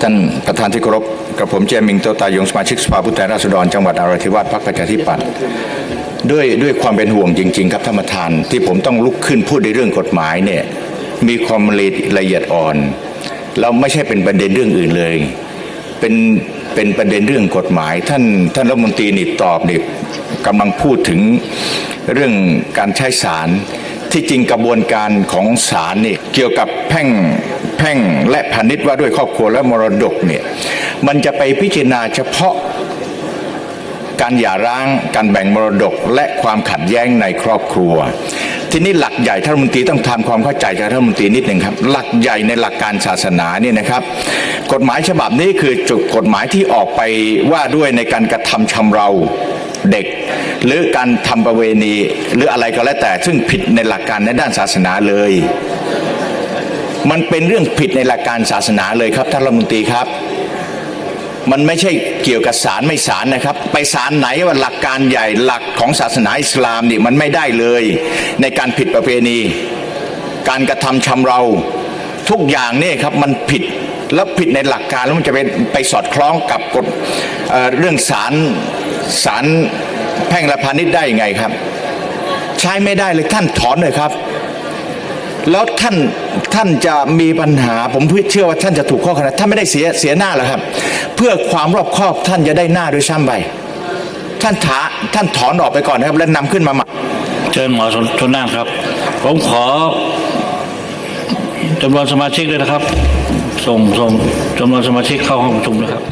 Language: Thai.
ท่านประธานที่เคารพกับผมเจมิงโตตายงสมาชิกสภาผู้แทนราษฎรจังหวัดนราธิวาสพรรคประชาธิปัตย์ด้วยด้วยความเป็นห่วงจริง ๆ ครับท่านประธานที่ผมต้องลุกขึ้นพูดในเรื่องกฎหมายเนี่ยมีความละเอียดอ่อนแล้วไม่ใช่เป็นประเด็นเรื่องอื่นเลย เป็นเป็นประเด็นเรื่องกฎหมาย ท่านท่านรัฐมนตรีนี่ตอบนี่กำลังพูดถึงเรื่องการใช้สารที่จริงกระบวนการของศาลนี่เกี่ยวกับแพ่ง แพ่งและพาณิชย์ว่าด้วยครอบครัวและมรดกเนี่ยมันจะไปพิจารณาเฉพาะการหย่าร้าง การแบ่งมรดกและความขัดแย้งในครอบครัว ทีนี้หลักใหญ่ท่านรัฐมนตรีต้องทำความเข้าใจจากท่านรัฐมนตรีนิดหนึ่งครับ หลักใหญ่ในหลักการศาสนาเนี่ยนะครับ กฎหมายฉบับนี้คือจุดกฎหมายที่ออกไปว่าด้วยในการกระทำชำเราเด็ก หรือการทำประเวณี หรืออะไรก็แล้วแต่ซึ่งผิดในหลักการในด้านศาสนาเลย มันเป็นเรื่องผิดในหลักการศาสนาเลยครับท่านรัฐมนตรีครับ มันไม่ใช่เกี่ยวกับศาลไม่ศาลนะครับ ไปศาลไหนว่าหลักการใหญ่หลักของศาสนาอิสลามนี่มันไม่ได้เลย ในการผิดประเพณี การกระทำชำเราทุกอย่างเนี่ยครับมันผิดแล้วผิดในหลักการแล้วมันจะไปไปสอดคล้องกับกฎเเรื่องศาลศาลแพ่งและพาณิชย์ได้ยังไงครับ ใช้ไม่ได้เลยท่านถอนเลยครับ แล้วท่านท่านจะมีปัญหา ผมเชื่อว่าท่านจะถูกข้อขนาดท่านไม่ได้เสียเสียหน้าหรอกครับ เพื่อความรอบคอบท่านจะได้หน้าด้วยซ้ำไปท่านถาท่านถอนออกไปก่อนนะครับ แล้วนำขึ้นมาใหม่เชิญหมอชนชนน่านครับ ผมขอจำนวนสมาชิกด้วยนะครับ ส่งส่งจำนวนสมาชิกเข้าห้องประชุมนะครับ